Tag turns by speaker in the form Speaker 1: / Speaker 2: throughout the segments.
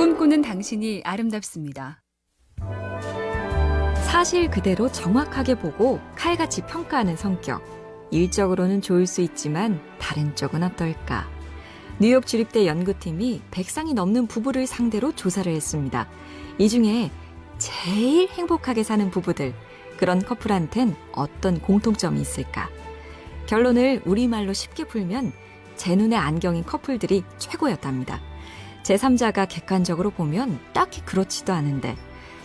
Speaker 1: 꿈꾸는 당신이 아름답습니다.
Speaker 2: 사실 그대로 정확하게 보고 칼같이 평가하는 성격. 일적으로는 좋을 수 있지만 다른 쪽은 어떨까? 뉴욕 주립대 연구팀이 100상이 넘는 부부를 상대로 조사를 했습니다. 이 중에 제일 행복하게 사는 부부들, 그런 커플한텐 어떤 공통점이 있을까? 결론을 우리말로 쉽게 풀면 제 눈에 안경인 커플들이 최고였답니다. 제3자가 객관적으로 보면 딱히 그렇지도 않은데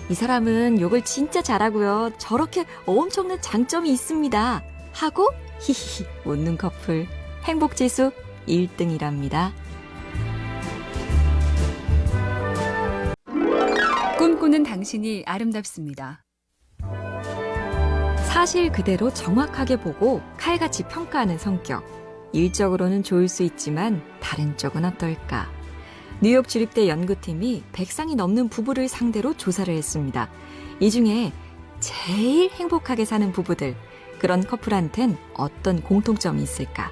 Speaker 2: 이 사람은 욕을 진짜 잘하고요. 저렇게 엄청난 장점이 있습니다. 하고 히히히 웃는 커플 행복지수 1등이랍니다.
Speaker 1: 꿈꾸는 당신이 아름답습니다.
Speaker 2: 사실 그대로 정확하게 보고 칼같이 평가하는 성격. 일적으로는 좋을 수 있지만 다른 쪽은 어떨까? 뉴욕 주립대 연구팀이 100상이 넘는 부부를 상대로 조사를 했습니다. 이 중에 제일 행복하게 사는 부부들, 그런 커플한텐 어떤 공통점이 있을까?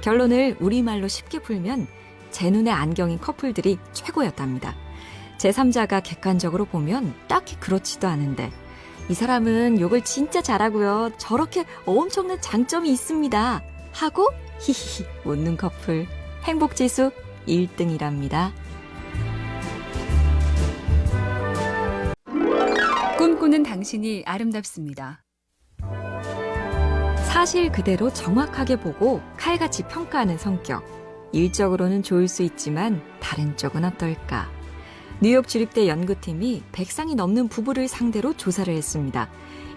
Speaker 2: 결론을 우리말로 쉽게 풀면 제 눈에 안경인 커플들이 최고였답니다. 제3자가 객관적으로 보면 딱히 그렇지도 않은데 이 사람은 욕을 진짜 잘하고요. 저렇게 엄청난 장점이 있습니다. 하고 히히히 웃는 커플 행복지수 1등이랍니다.
Speaker 1: 꿈꾸는 당신이 아름답습니다.
Speaker 2: 사실 그대로 정확하게 보고 칼같이 평가하는 성격. 일적으로는 좋을 수 있지만 다른 쪽은 어떨까? 뉴욕 주립대 연구팀이 100상이 넘는 부부를 상대로 조사를 했습니다.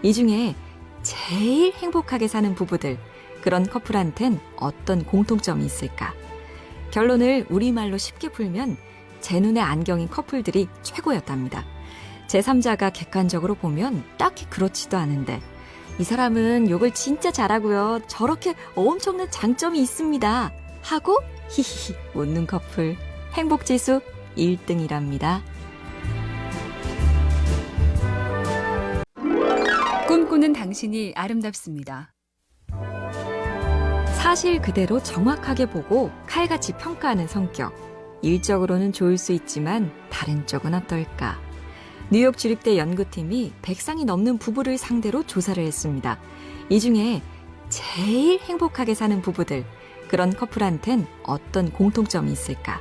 Speaker 2: 이 중에 제일 행복하게 사는 부부들, 그런 커플한텐 어떤 공통점이 있을까? 결론을 우리말로 쉽게 풀면 제 눈에 안경인 커플들이 최고였답니다. 제3자가 객관적으로 보면 딱히 그렇지도 않은데 이 사람은 욕을 진짜 잘하고요. 저렇게 엄청난 장점이 있습니다. 하고 히히히 웃는 커플 행복지수 1등이랍니다.
Speaker 1: 꿈꾸는 당신이 아름답습니다.
Speaker 2: 사실 그대로 정확하게 보고 칼같이 평가하는 성격. 일적으로는 좋을 수 있지만 다른 쪽은 어떨까? 뉴욕 주립대 연구팀이 100상이 넘는 부부를 상대로 조사를 했습니다. 이 중에 제일 행복하게 사는 부부들, 그런 커플한텐 어떤 공통점이 있을까?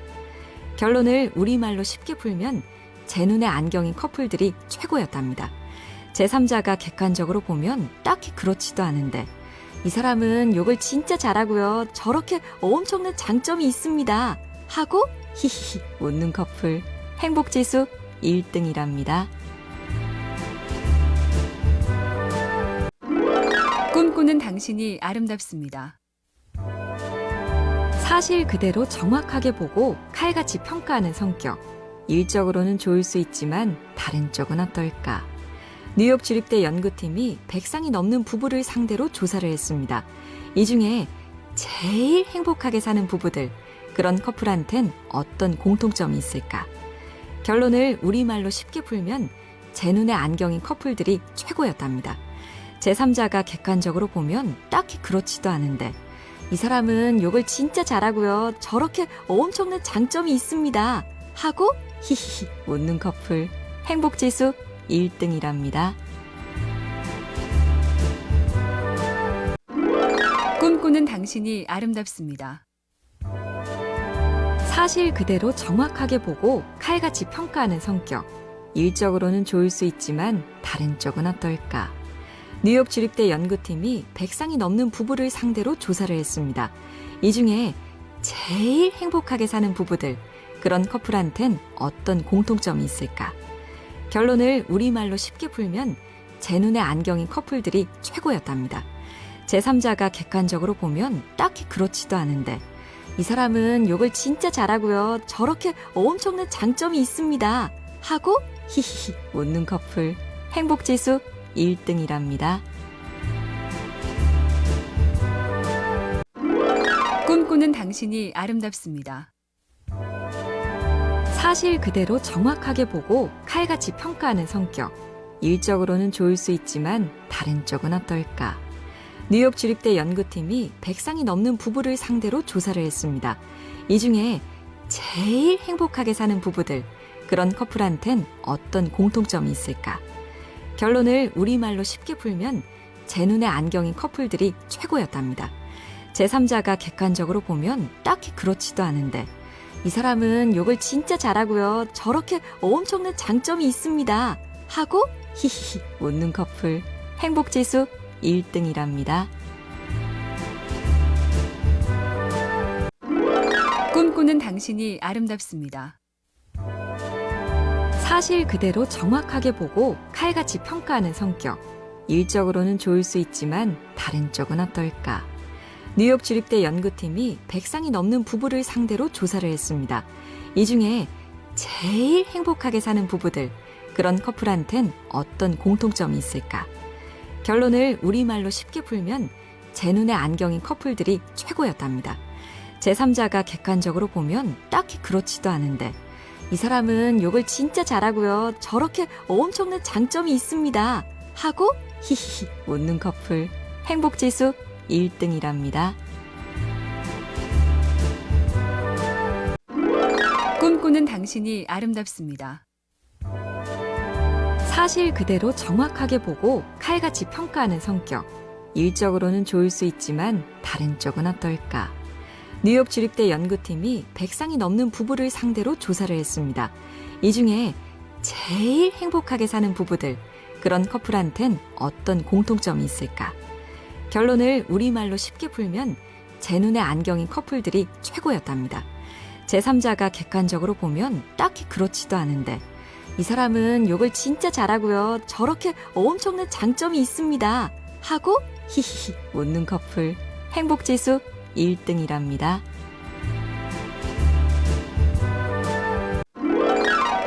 Speaker 2: 결론을 우리말로 쉽게 풀면 제 눈에 안경인 커플들이 최고였답니다. 제3자가 객관적으로 보면 딱히 그렇지도 않은데 이 사람은 욕을 진짜 잘하고요. 저렇게 엄청난 장점이 있습니다. 하고 히히히 웃는 커플 행복지수 1등이랍니다.
Speaker 1: 꿈꾸는 당신이 아름답습니다.
Speaker 2: 사실 그대로 정확하게 보고 칼같이 평가하는 성격. 일적으로는 좋을 수 있지만 다른 쪽은 어떨까? 뉴욕 주립대 연구팀이 100상이 넘는 부부를 상대로 조사를 했습니다. 이 중에 제일 행복하게 사는 부부들, 그런 커플한텐 어떤 공통점이 있을까? 결론을 우리말로 쉽게 풀면 제 눈에 안경인 커플들이 최고였답니다. 제3자가 객관적으로 보면 딱히 그렇지도 않은데 이 사람은 욕을 진짜 잘하고요. 저렇게 엄청난 장점이 있습니다. 하고 히히히 웃는 커플 행복지수 1등이랍니다.
Speaker 1: 꿈꾸는 당신이 아름답습니다.
Speaker 2: 사실 그대로 정확하게 보고 칼같이 평가하는 성격. 일적으로는 좋을 수 있지만 다른 쪽은 어떨까? 뉴욕 주립대 연구팀이 100상이 넘는 부부를 상대로 조사를 했습니다. 이 중에 제일 행복하게 사는 부부들, 그런 커플한텐 어떤 공통점이 있을까? 결론을 우리말로 쉽게 풀면 제 눈에 안경인 커플들이 최고였답니다. 제3자가 객관적으로 보면 딱히 그렇지도 않은데 이 사람은 욕을 진짜 잘하고요. 저렇게 엄청난 장점이 있습니다. 하고 히히히 웃는 커플 행복지수 1등이랍니다.
Speaker 1: 꿈꾸는 당신이 아름답습니다.
Speaker 2: 사실 그대로 정확하게 보고 칼같이 평가하는 성격. 일적으로는 좋을 수 있지만 다른 쪽은 어떨까? 뉴욕 주립대 연구팀이 100상이 넘는 부부를 상대로 조사를 했습니다. 이 중에 제일 행복하게 사는 부부들, 그런 커플한텐 어떤 공통점이 있을까? 결론을 우리말로 쉽게 풀면 제 눈에 안경인 커플들이 최고였답니다. 제3자가 객관적으로 보면 딱히 그렇지도 않은데 이 사람은 욕을 진짜 잘하고요. 저렇게 엄청난 장점이 있습니다. 하고 히히히 웃는 커플 행복지수 1등이랍니다.
Speaker 1: 꿈꾸는 당신이 아름답습니다.
Speaker 2: 사실 그대로 정확하게 보고 칼같이 평가하는 성격. 일적으로는 좋을 수 있지만 다른 쪽은 어떨까? 뉴욕 주립대 연구팀이 100상이 넘는 부부를 상대로 조사를 했습니다. 이 중에 제일 행복하게 사는 부부들, 그런 커플한텐 어떤 공통점이 있을까? 결론을 우리말로 쉽게 풀면 제 눈에 안경인 커플들이 최고였답니다. 제3자가 객관적으로 보면 딱히 그렇지도 않은데 이 사람은 욕을 진짜 잘하고요. 저렇게 엄청난 장점이 있습니다. 하고 히히히 웃는 커플 행복지수 1등이랍니다.
Speaker 1: 꿈꾸는 당신이 아름답습니다.
Speaker 2: 사실 그대로 정확하게 보고 칼같이 평가하는 성격. 일적으로는 좋을 수 있지만 다른 쪽은 어떨까? 뉴욕 주립대 연구팀이 100상이 넘는 부부를 상대로 조사를 했습니다. 이 중에 제일 행복하게 사는 부부들, 그런 커플한텐 어떤 공통점이 있을까? 결론을 우리말로 쉽게 풀면 제 눈에 안경인 커플들이 최고였답니다. 제3자가 객관적으로 보면 딱히 그렇지도 않은데 이 사람은 욕을 진짜 잘하고요. 저렇게 엄청난 장점이 있습니다. 하고 히히히 웃는 커플 행복지수 1등이랍니다.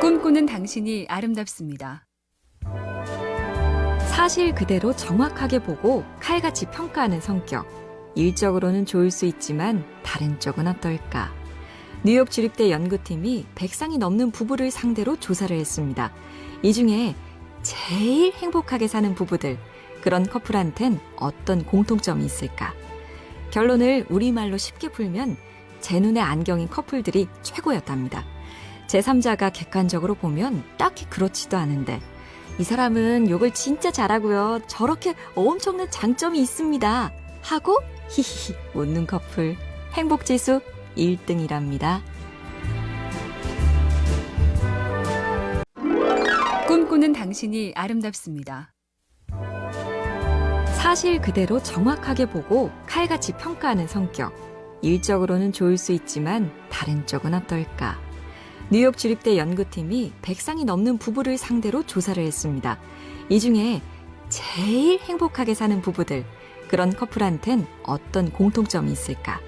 Speaker 1: 꿈꾸는 당신이 아름답습니다.
Speaker 2: 사실 그대로 정확하게 보고 칼같이 평가하는 성격. 일적으로는 좋을 수 있지만 다른 쪽은 어떨까? 뉴욕 주립대 연구팀이 100상이 넘는 부부를 상대로 조사를 했습니다. 이 중에 제일 행복하게 사는 부부들, 그런 커플한텐 어떤 공통점이 있을까? 결론을 우리말로 쉽게 풀면 제 눈에 안경인 커플들이 최고였답니다. 제3자가 객관적으로 보면 딱히 그렇지도 않은데 이 사람은 욕을 진짜 잘하고요. 저렇게 엄청난 장점이 있습니다. 하고 히히히 웃는 커플 행복지수 1등이랍니다.
Speaker 1: 꿈꾸는 당신이 아름답습니다.
Speaker 2: 사실 그대로 정확하게 보고 칼같이 평가하는 성격. 일적으로는 좋을 수 있지만 다른 쪽은 어떨까? 뉴욕 주립대 연구팀이 100상이 넘는 부부를 상대로 조사를 했습니다. 이 중에 제일 행복하게 사는 부부들, 그런 커플한텐 어떤 공통점이 있을까?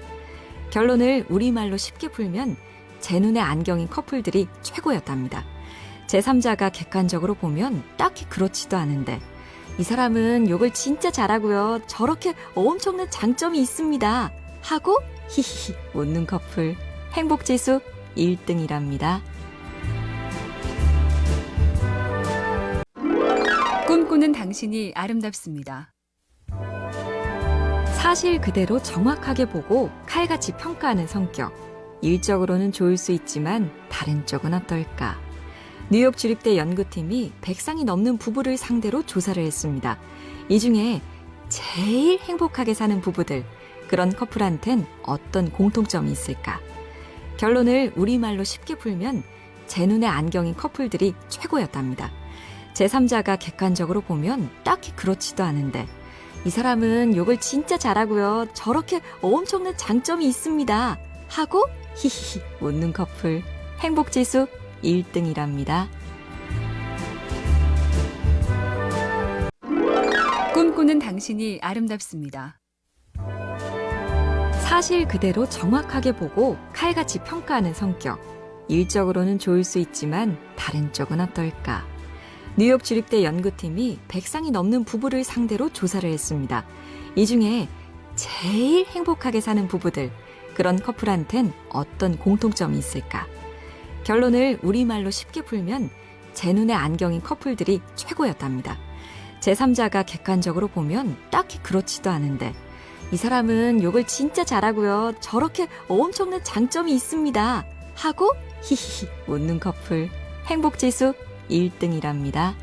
Speaker 2: 결론을 우리말로 쉽게 풀면 제 눈에 안경인 커플들이 최고였답니다. 제3자가 객관적으로 보면 딱히 그렇지도 않은데 이 사람은 욕을 진짜 잘하고요. 저렇게 엄청난 장점이 있습니다. 하고 히히히 웃는 커플 행복지수 1등이랍니다.
Speaker 1: 꿈꾸는 당신이 아름답습니다.
Speaker 2: 사실 그대로 정확하게 보고 칼같이 평가하는 성격. 일적으로는 좋을 수 있지만 다른 쪽은 어떨까? 뉴욕 주립대 연구팀이 100상이 넘는 부부를 상대로 조사를 했습니다. 이 중에 제일 행복하게 사는 부부들, 그런 커플한텐 어떤 공통점이 있을까? 결론을 우리말로 쉽게 풀면 제 눈에 안경인 커플들이 최고였답니다. 제3자가 객관적으로 보면 딱히 그렇지도 않은데 이 사람은 욕을 진짜 잘하고요. 저렇게 엄청난 장점이 있습니다. 하고 히히히 웃는 커플 행복지수 1등이랍니다.
Speaker 1: 꿈꾸는 당신이 아름답습니다.
Speaker 2: 사실 그대로 정확하게 보고 칼같이 평가하는 성격. 일적으로는 좋을 수 있지만 다른 쪽은 어떨까? 뉴욕 주립대 연구팀이 100상이 넘는 부부를 상대로 조사를 했습니다. 이 중에 제일 행복하게 사는 부부들, 그런 커플한텐 어떤 공통점이 있을까? 결론을 우리말로 쉽게 풀면 제 눈에 안경인 커플들이 최고였답니다. 제3자가 객관적으로 보면 딱히 그렇지도 않은데 이 사람은 욕을 진짜 잘하고요. 저렇게 엄청난 장점이 있습니다. 하고 히히히 웃는 커플 행복지수 1등이랍니다.